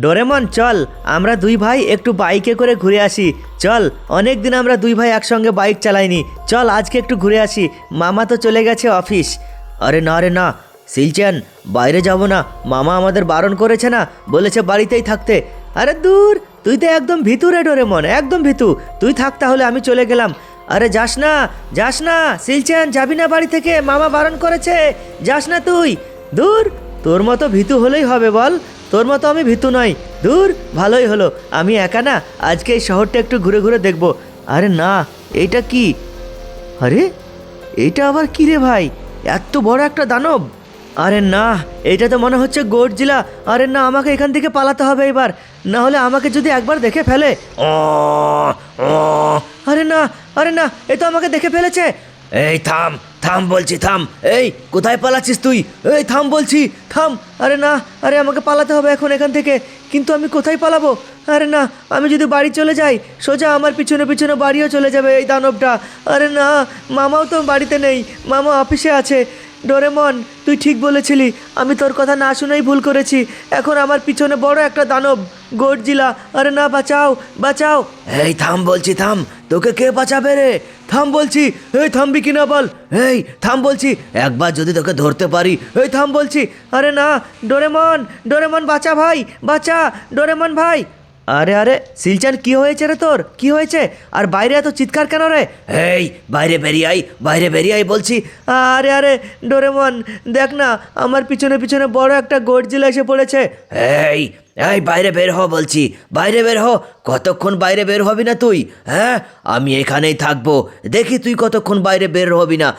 Doraemon, চল, আমরা দুই ভাই একটু বাইকে করে ঘুরে আসি। চল অনেক দিন আমরা দুই ভাই একসঙ্গে বাইক চালাইনি। চল, আজকে একটু ঘুরে আসি। মামা তো চলে গেছে অফিস। আরে না রে না। সিলচেন, বাইরে যাব না। মামা আমাদের বারণ করেছে না? বলেছে বাড়িতেই থাকতে। আরে দূর, তুই তো একদম ভিতু রে ডোরেমন, একদম ভিতু। তুই থাক তাহলে, আমি চলে গেলাম। আরে যাস না যাস না। সিলচেন, যাবি না বাড়ি থেকে? মামা বারণ করেছে। যাস না তুই। দূর, তোর মতো ভিতু হলেই হবে, বল। তোর মতো আমি ভীতু নই। দূর, ভালোই হলো। আমি একা না, আজকে এই শহরটা একটু ঘুরে ঘুরে দেখব। আরে না এইটা কি? আরে এইটা আবার কি রে ভাই? এত বড় একটা দানব। আরে না, এটা তো মনে হচ্ছে গোডজিলা আরে না, আমাকে এখান থেকে পালাতে হবে এবার। না হলে আমাকে যদি একবার দেখে ফেলে। আরে না আরে না, এ তো আমাকে দেখে ফেলেছে। এই থাম থাম বলছি, থাম। এই, কোথায় পালাচ্ছিস তুই? এই, থাম বলছি, থাম। আরে না, আরে আমাকে পালাতে হবে এখন এখান থেকে। কিন্তু আমি কোথায় পালাবো? আরে না, আমি যদি বাড়ি চলে যাই, সোজা আমার পিছনে পিছনে বাড়িও চলে যাবে এই দানবটা। আরে না, মামাও তো বাড়িতে নেই, মামা অফিসে আছে। ডোরেমন, তুই ঠিক বলেছিলি, আমি তোর কথা না শুনেই ভুল করেছি। এখন আমার পিছনে বড় একটা দানব, গর্জিলা। আরে না, বাঁচাও বাঁচাও। এই, থাম বলছি, থাম। তোকে কে বাঁচাবে রে? থাম বলছি, এই থামবি কিনা বল? এই, থাম বলছি, একবার যদি তোকে ধরতে পারি, এই থাম বলছি। আরে না, ডোরেমন ডোরেমন, বাঁচা ভাই, বাঁচা, ডোরেমন ভাই। আরে আরে, সিলচান, কি হয়েছে রে তোর? কি হয়েছে? আর বাইরে এত চিৎকার কেন রে? এই, বাইরে বেরিয়ে আই বাইরে বেরিয়ে আই বলছি। আরে আরে, ডোরেমন, দেখ না, আমার পিছনে পিছনে বড় একটা গর্জিলা এসে পড়েছে। এই এই, বাইরে বের হ, বলছি। বাইরে বের হ। কতক্ষণ বাইরে বের হবি না তুই? হ্যাঁ? আমি এখানেই থাকব। দেখি তুই কতক্ষণ বাইরে বের হবি না।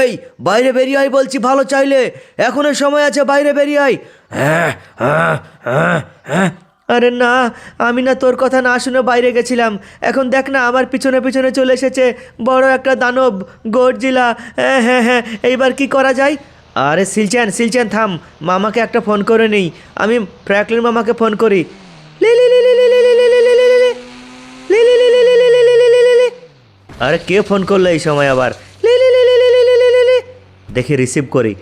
এই, বাইরে বেরিয়ে আই বলছি ভালো চাইলে। এখনও সময় আছে, বাইরে বেরিয়ে আই হ্যাঁ হ্যাঁ হ্যাঁ হ্যাঁ। আরে না, আমি না তোর কথা না শুনে বাইরে গেছিলাম। এখন দেখ না, আমার পিছনে পিছনে চলে এসেছে বড় একটা দানব, গর্জিলা। হ্যাঁ হ্যাঁ হ্যাঁ এইবার কি করা যায়? আরে সিলচান সিলচান থাম মামাকে একটা ফোন করে নেই আমি ফ্র্যাকলিন মামাকে ফোন করি আরে কে ফোন করল এই সময় আবার দেখি রিসিভ করি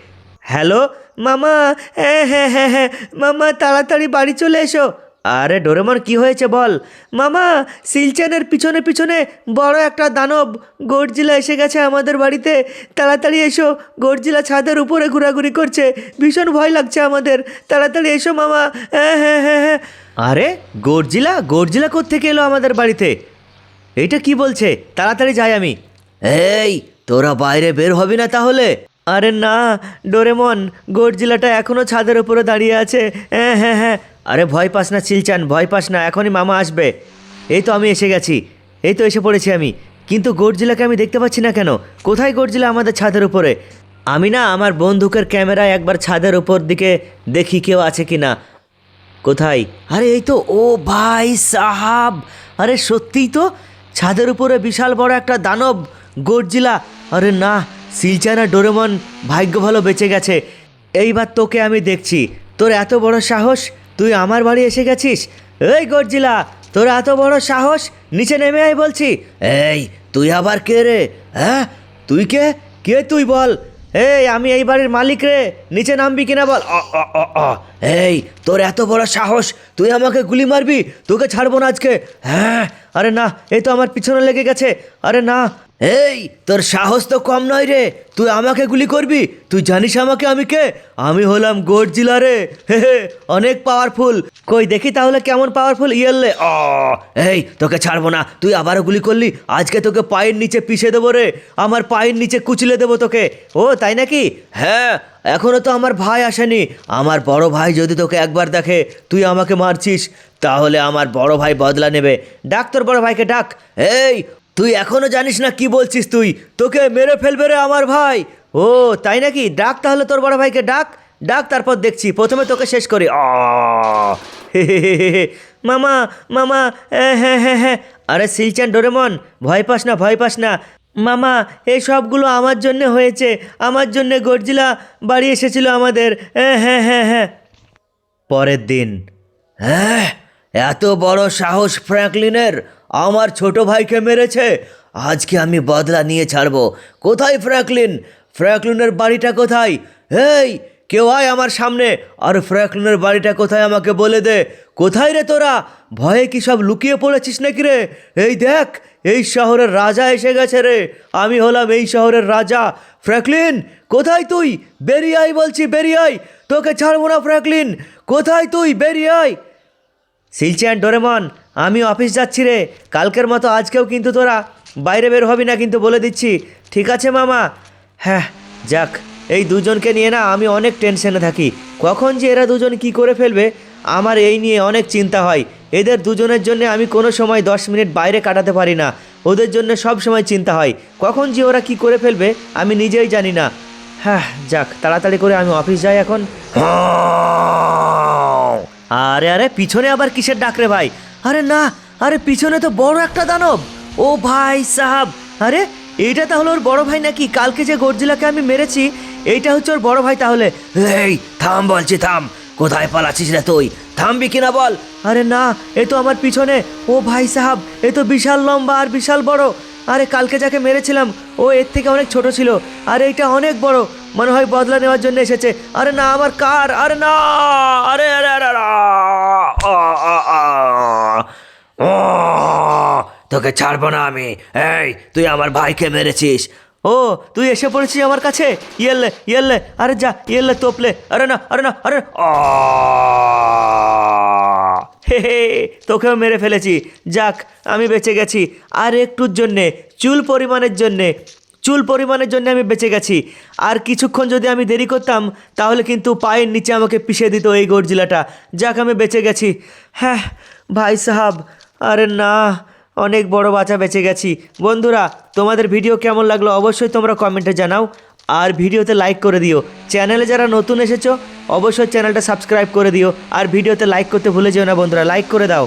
হ্যালো মামা হ্যাঁ হ্যাঁ হ্যাঁ হ্যাঁ মামা তাড়াতাড়ি বাড়ি চলে এসো আরে ডোরেমন কি হয়েছে বল? মামা সিলচানের পিছনে পিছনে বড় একটা দানব গর্জিলা এসে গেছে আমাদের বাড়িতে। তাড়াতাড়ি এসো গর্জিলা ছাদের উপরে ঘোরাঘুরি করছে। ভীষণ ভয় লাগছে আমাদের। তাড়াতাড়ি এসো মামা। হ্যাঁ হ্যাঁ হ্যাঁ হ্যাঁ। আরে গর্জিলা গর্জিলা কোত্থেকে এলো আমাদের বাড়িতে? এটা কি বলছে? তাড়াতাড়ি যাই আমি। এই তোরা বাইরে বের হবি না তাহলে? আরে না ডোরেমন গর্জিলাটা এখনও ছাদের উপরে দাঁড়িয়ে আছে। হ্যাঁ হ্যাঁ হ্যাঁ। আরে ভয় পাস না, চিলচান, ভয় পাস না, এখনই মামা আসবে। এই তো আমি এসে গেছি। এই তো এসে পড়েছি আমি। কিন্তু গর্জিলাকে আমি দেখতে পাচ্ছি না কেন? কোথায় গর্জিলা আমাদের ছাদের উপরে? আমি না আমার বন্দুকের ক্যামেরায় একবার ছাদের উপর দিকে দেখি কেউ আছে কি না কোথায়? আরে এই তো, ও ভাই সাহাব। আরে সত্যিই তো, ছাদের উপরে বিশাল বড় একটা দানব, গর্জিলা। আরে না, সিলচানা ডোরেমন ভাগ্য ভালো বেঁচে গেছে। এইবার তোকে আমি দেখছি। তোর এত বড় সাহস? তুই আমার বাড়ি এসে গেছিস? এই গর্জিলা, তোর এত বড় সাহস? নিচে নেমে আয় বলছি। এই, তুই আবার কে রে? হ্যাঁ? তুই কে? কে তুই বল? এই, আমি এই বাড়ির মালিক রে। নিচে নামবি কিনা বল। এই, তোর এত বড় সাহস। তুই আমাকে গুলি মারবি? তোকে ছাড়বো না আজকে। হ্যাঁ? আরে না, এই তো আমার পিছনে লেগে গেছে। আরে না এই, তোর সাহস তো কম নয় রে। তুই আমাকে গুলি করবি? তুই জানিস আমাকে আমি কে? আমি হলাম গর্জিলা রে। হে হে, অনেক পাওয়ারফুল কই, দেখি তাহলে কেমন পাওয়ারফুল ইয়েললে অ এই, তোকে ছাড়বো না। তুই আবারও গুলি করলি। আজকে তোকে পায়ের নিচে পিষে দেবো রে। আমার পায়ের নিচে কুচলে দেবো তোকে। ও, তাই নাকি? হ্যাঁ এখনও তো আমার ভাই আসেনি। আমার বড় ভাই যদি তোকে একবার দেখে, তুই আমাকে মারছিস, তাহলে আমার বড় ভাই বদলা নেবে। ডাক তোর বড় ভাইকে, ডাক। এই তুই এখনও জানিস না কি বলছিস তুই? তোকে মেরে ফেলবে রে আমার ভাই। ও, তাই নাকি? ডাক তাহলে তোর বড় ভাইকে ডাক। ডাক, তারপর দেখছি। প্রথমে তোকে শেষ করি। মামা মামা হ্যাঁ হ্যাঁ হ্যাঁ। আরে সিলচান ডোরেমন, ভয় পাস না, ভয় পাস না। মামা, এই সবগুলো আমার জন্য হয়েছে। আমার জন্য গর্জিলা বাড়ি এসেছিল আমাদের। হ্যাঁ হ্যাঁ হ্যাঁ। পরের দিন। হ্যাঁ এত বড় সাহস ফ্র্যাঙ্কলিনের। আমার ছোট ভাইকে মেরেছে। আজকে আমি বদলা নিয়ে ছাড়বো। কোথায় ফ্র্যাকলিন ফ্র্যাঙ্কলিনের বাড়িটা কোথায়? এই কেউ আয় আমার সামনে। আর ফ্র্যাঙ্কলিনের বাড়িটা কোথায় আমাকে বলে দে। কোথায় রে তোরা? ভয়ে কি সব লুকিয়ে পড়েছিস নাকি রে? এই দেখ, এই শহরের রাজা এসে গেছে রে। আমি হলাম এই শহরের রাজা। ফ্র্যাকলিন কোথায় তুই? বেরিয়ে আয় বলছি, বেরিয়ে আয়। তোকে ছাড়বো না ফ্র্যাকলিন কোথায় তুই? বেরিয়ে আয়। সিলচ্যান ডোরেমন আমি অফিস যাচ্ছি রে। কালকের মতো আজকেও কিন্তু তোরা বাইরে বের হবি না কিন্তু বলে দিচ্ছি। ঠিক আছে মামা? হ্যাঁ যাক এই দুজনকে নিয়ে না আমি অনেক টেনশনে থাকি। কখন যে এরা দুজন কি করে ফেলবে আমার এই নিয়ে অনেক চিন্তা হয়। এদের দুজনের জন্য আমি কোনো সময় দশ মিনিট বাইরে কাটাতে পারি না। ওদের জন্য সব সময় চিন্তা হয়। কখন যে ওরা কি করে ফেলবে আমি নিজেই জানি না। হ্যাঁ যাক তাড়াতাড়ি করে আমি অফিস যাই এখন। আরে আরে পিছনে আবার কিসের ডাক রে ভাই? আরে না আরে পিছনে তো বড় একটা দানব। ও ভাই সাহাব আরে এইটা তাহলে ওর বড় ভাই নাকি? কালকে যে গর্জিলাকে আমি মেরেছি এইটা হচ্ছে ওর বড় ভাই তাহলে। এই থাম বলছি থাম। কোথায় পালাচ্ছিস রে তুই? থামবি কিনা বল। আরে না এ তো আমার পিছনে। ও ভাই সাহাব এ তো বিশাল লম্বা আর বিশাল বড়। আরে কালকে যাকে মেরেছিলাম ও এর থেকে অনেক ছোট ছিল। আর এইটা অনেক বড় মনে হয় বদলা নেওয়ার জন্য এসেছে। আরে না আমার কার? আরে না আরে আরে আরে আ, তোকে ছাড়বো না আমি। এই তুই আমার ভাইকে মেরেছিস। ও তুই এসে পড়েছিস আমার কাছে? ইয়েললে ইয়েললে আরে যা ইয়েললে তোপলে। আরে না আরে না আরে আ! হে হে তোকেও মেরে ফেলেছি। যাক আমি বেঁচে গেছি। আর একটুর জন্যে চুল পরিমাণের জন্যে চুল পরিমাণের জন্য আমি বেঁচে গেছি। আর কিছুক্ষণ যদি আমি দেরি করতাম তাহলে কিন্তু পায়ের নিচে আমাকে পিষে দিত এই গর্জিলাটা। যাক আমি বেঁচে গেছি। হ্যাঁ ভাই সাহাব আরে না, অনেক বড় বাঁচা বেঁচে গেছি। বন্ধুরা, তোমাদের ভিডিও কেমন লাগল অবশ্যই তোমরা কমেন্টে জানাও। আর ভিডিওতে লাইক করে দিও। চ্যানেলে যারা নতুন এসেছ, অবশ্যই চ্যানেলটা সাবস্ক্রাইব করে দিও। আর ভিডিওতে লাইক করতে ভুলে যেও না বন্ধুরা, লাইক করে দাও।